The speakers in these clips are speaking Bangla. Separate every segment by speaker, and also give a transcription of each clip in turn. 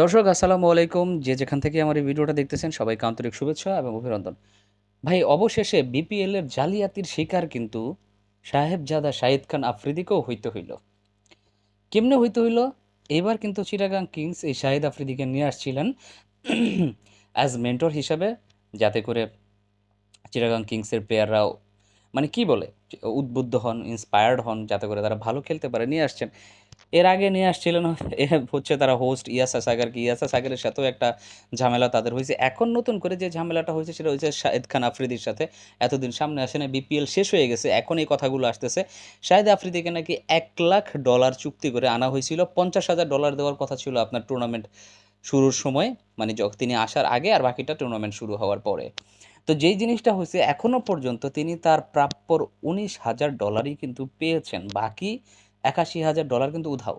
Speaker 1: দর্শক, আসসালামু আলাইকুম। যে যেখান থেকে আমার এই ভিডিওটা দেখতেছেন, সবাইকে আন্তরিক শুভেচ্ছা এবং অভিনন্দন। ভাই, অবশেষে বিপিএল এর জালিয়াতির শিকার কিন্তু সাহেবজাদা শাহিদ খান আফ্রিদিকেও হইতে হইল। কেমনে হইতে হইল? এবার কিন্তু চিটাগাং কিংস এই শাহিদ আফ্রিদিকে নিয়ে আসছিলেন অ্যাজ মেন্টর হিসাবে, যাতে করে চিটাগাং কিংসের প্লেয়াররাও মানে কি বলে, উদ্বুদ্ধ হন ইন্সপায়ার্ড হন, যাতে করে তারা ভালো খেলতে পারে, নিয়ে আসছেন। এর আগে নিয়ে আসছিলেন হচ্ছে তারা হোস্ট ইয়াসা সাগরকে ইয়াসা সাগরের সাথেও একটা ঝামেলা তাদের হয়েছে। এখন নতুন করে যে ঝামেলাটা হয়েছে সেটা হয়েছে শাহেদ খান আফ্রিদির সাথে। এতদিন সামনে আসে না বিপিএল শেষ হয়ে গেছে, এখন এই কথাগুলো আসতেছে। শাহেদ আফ্রিদিকে নাকি এক লাখ ডলার চুক্তি করে আনা হয়েছিল। পঞ্চাশ হাজার ডলার দেওয়ার কথা ছিল আপনার টুর্নামেন্ট শুরুর সময় মানে যখন তিনি আসার আগে আর বাকিটা টুর্নামেন্ট শুরু হওয়ার পরে। তো যেই জিনিসটা হয়েছে এখনও পর্যন্ত তিনি তার প্রাপ্যর উনিশ হাজার ডলারই কিন্তু পেয়েছেন। বাকি একাশি হাজার ডলার কিন্তু উধাও।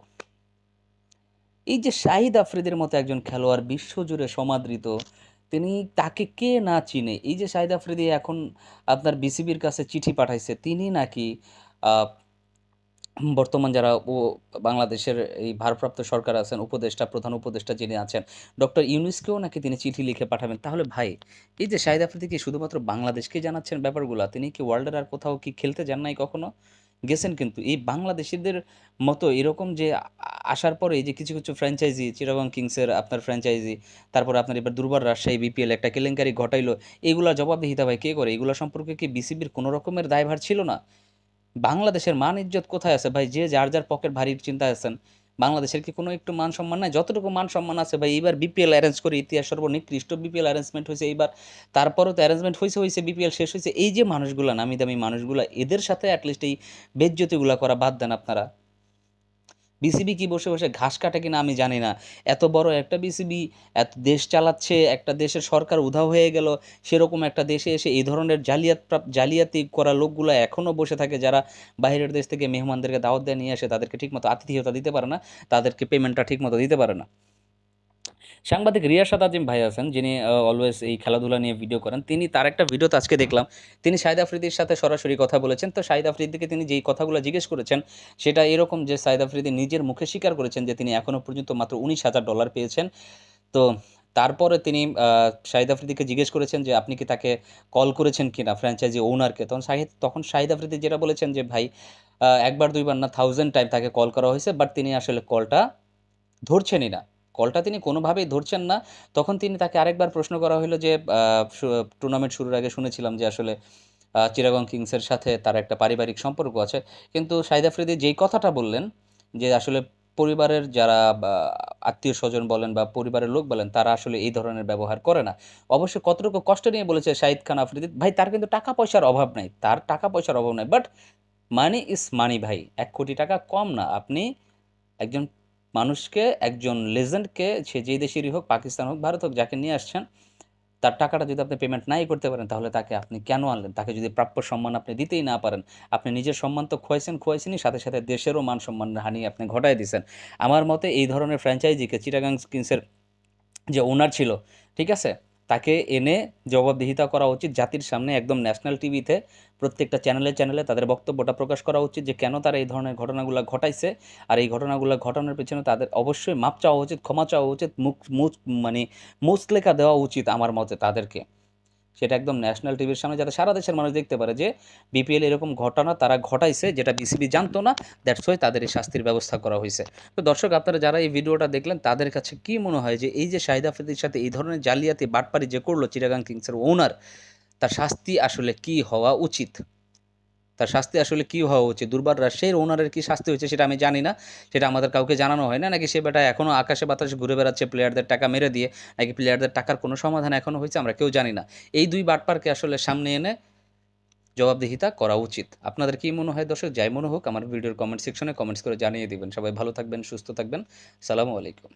Speaker 1: এই যে শাহিদ আফ্রিদের মতো একজন খেলোয়াড় বিশ্বজুড়ে সমাদৃত, তিনি তাকে কে না চিনে? এই যে শাহিদ আফ্রিদি এখন আপনার বিসিবির কাছে চিঠি পাঠাইছে, তিনি নাকি বর্তমান যারা ও বাংলাদেশের এই ভারপ্রাপ্ত সরকার আছেন, উপদেষ্টা, প্রধান উপদেষ্টা যিনি আছেন, ডক্টর ইউনুসকেও নাকি তিনি চিঠি লিখে পাঠাবেন? তাহলে ভাই, এই যে শাহিদ আফ্রিদি কি শুধুমাত্র বাংলাদেশকে জানাচ্ছেন ব্যাপারগুলো? তিনি কি ওয়ার্ল্ডের আর কোথাও কি খেলতে যান নাই কখনো? গেছেন কিন্তু। এই বাংলাদেশিদের মতো এরকম যে আসার পরে যে কিছু কিছু ফ্র্যাঞ্চাইজি চিরাগং কিংসের আপনার ফ্র্যাঞ্চাইজি তারপর আপনার এবার দুর্বার রাজশাহী বিপিএল একটা কেলেঙ্কারি ঘটাইলো, এগুলা জবাবদিহিতা ভাই কে করে? এগুলো সম্পর্কে কি বিসিবির কোনো রকমের দায়ভার ছিল না? বাংলাদেশের মান ইজ্জত কোথায় আছে ভাই? যে যার যার পকেট ভারীর চিন্তা আছেন। বাংলাদেশের কি কোনো একটু মান সম্মান নাই? যতটুকু মান সম্মান আছে ভাই, এইবার বিপিএল অ্যারেঞ্জ করে ইতিহাস সর্বনিকৃষ্ট বিপিএল অ্যারেঞ্জমেন্ট হয়েছে এইবার। তারপরও তো অ্যারেঞ্জমেন্ট হয়েছে হয়েছে বিপিএল শেষ হয়েছে এই যে মানুষগুলো নামি দামি মানুষগুলা, এদের সাথে অ্যাটলিস্ট এই বেজ্জতিগুলা করা বাদ দেন আপনারা। বিসিবি কি বসে বসে ঘাস কাটে কিনা আমি জানি না। এত বড় একটা বিসিবি এত দেশ চালাচ্ছে, একটা দেশের সরকার উধাও হয়ে গেল, সেরকম একটা দেশে এসে এই ধরনের জালিয়াত জালিয়াতি করা লোকগুলো এখনও বসে থাকে যারা বাইরের দেশ থেকে মেহমানদেরকে দাওয়াত দিয়ে নিয়ে আসে, তাদেরকে ঠিকমতো আতিথেয়তা দিতে পারে না, তাদেরকে পেমেন্টটা ঠিকমতো দিতে পারে না। সাংবাদিক রিয়াসাদ আজিম ভাই আছেন, যিনি অলওয়েজ এই খেলাধুলা নিয়ে ভিডিও করেন। তিনি তার একটা ভিডিওতে আজকে দেখলাম। তিনি শাহিদ আফ্রিদির সাথে সরাসরি কথা বলেছেন। তো শাহিদ আফ্রিদিকে তিনি যেই কথাগুলো জিজ্ঞেস করেছেন, সেটা এরকম যে শাহিদ আফ্রিদি নিজের মুখে স্বীকার করেছেন যে তিনি এখনও পর্যন্ত মাত্র উনিশ হাজার ডলার পেয়েছেন। তো তারপরে তিনি শাহিদ আফ্রিদিকে জিজ্ঞেস করেছেন যে আপনি কি তাকে কল করেছেন কিনা ফ্র্যাঞ্চাইজি ওনারকে তখন শাহিদ তখন শাহিদ আফ্রিদি যেটা বলেছেন যে, ভাই একবার দুইবার না থাউজেন্ড টাইম তাকে কল করা হয়েছে বাট তিনি আসলে কলটা ধরছেনই না। কলটা তিনি কোনোভাবেই ধরছেন না। তখন তিনি তাকে আরেকবার প্রশ্ন করা হলো যে টুর্নামেন্ট শুরুর আগে শুনেছিলাম যে আসলে চিটাগং কিংসের সাথে তার একটা পারিবারিক সম্পর্ক আছে। কিন্তু শাহিদ আফ্রিদি যেই কথাটা বললেন, যে আসলে পরিবারের যারা আত্মীয় স্বজন বলেন বা পরিবারের লোক বলেন, তারা আসলে এই ধরনের ব্যবহার করে না। অবশ্য কতটুকু কষ্ট নিয়ে বলেছে শাহিদ খান আফ্রিদি, ভাই, তার কিন্তু টাকা পয়সার অভাব নাই। তার টাকা পয়সার অভাব নাই। বাট মানি ইজ মানি ভাই। এক কোটি টাকা কম না। আপনি একজন মানুষকে, একজন লেজেন্ডকে, সে যেই দেশেরই হোক, পাকিস্তান হোক, ভারত হোক, যাকে নিয়ে আসছেন, তার টাকাটা যদি আপনি পেমেন্ট নাই করতে পারেন, তাহলে তাকে আপনি কেন আনলেন? তাকে যদি প্রাপ্য সম্মান আপনি দিতেই না পারেন, আপনি নিজের সম্মান তো খোয়াইছেন, খোয়াইছেনই, সাথে সাথে দেশেরও মান সম্মান হানি আপনি ঘটাই দিয়েছেন আমার মতে এই ধরনের ফ্র্যাঞ্চাইজিকে চিটাগাং কিংসের যে ওনার ছিল, ঠিক আছে? তাকে এনে জবাবদিহিতা করা উচিত। জাতির সামনে একদম ন্যাশনাল টিভিতে প্রত্যেকটা চ্যানেলে চ্যানেলে তাদের বক্তব্যটা প্রকাশ করা উচিত যে, কেন তারা এই ধরনের ঘটনাগুলো ঘটাইছে আর এই ঘটনাগুলো ঘটানোর পেছনে তাদের অবশ্যই মাপ চাওয়া উচিত, ক্ষমা চাওয়া উচিত, মুখ মুখ মানে মুচলেখা দেওয়া উচিত আমার মতে তাদেরকে। সেটা একদম ন্যাশনাল টিভির সামনে, যাতে সারা দেশের মানুষ দেখতে পারে যে বিপিএল এরকম ঘটনা তারা ঘটাইছে, যেটা বিসিবি জানতো না দ্যাটস ওয়াই তাদের এই শাস্তির ব্যবস্থা করা হয়েছে। তো দর্শক, আপনারা যারা এই ভিডিওটা দেখলেন, তাদের কাছে কি মনে হয় যে এই যে শাহিদ আফ্রিদির সাথে এই ধরনের জালিয়াতি বাটপারি যে করল চিরাগান কিংসের ওনার তার শাস্তি আসলে কি হওয়া উচিত? তার শাস্তি আসলে কি হওয়া উচিত? দুর্বার রাজশাহীর ওনারের কি শাস্তি হয়েছে সেটা আমি জানি না। সেটা আমাদের কাউকে জানানো হয় না। নাকি সে বেটা এখনও আকাশে বাতাসে ঘুরে বেড়াচ্ছে প্লেয়ারদের টাকা মেরে দিয়ে? নাকি প্লেয়ারদের টাকার কোনো সমাধান এখনও হয়েছে? আমরা কেউ জানি না। এই দুই বাটপারকে আসলে সামনে এনে জবাবদিহিতা করা উচিত। আপনাদের কি মনে হয় দর্শক? যাই মনে হোক, আমার ভিডিওর কমেন্ট সেকশনে কমেন্টস করে জানিয়ে দিবেন। সবাই ভালো থাকবেন, সুস্থ থাকবেন। সালামু আলাইকুম।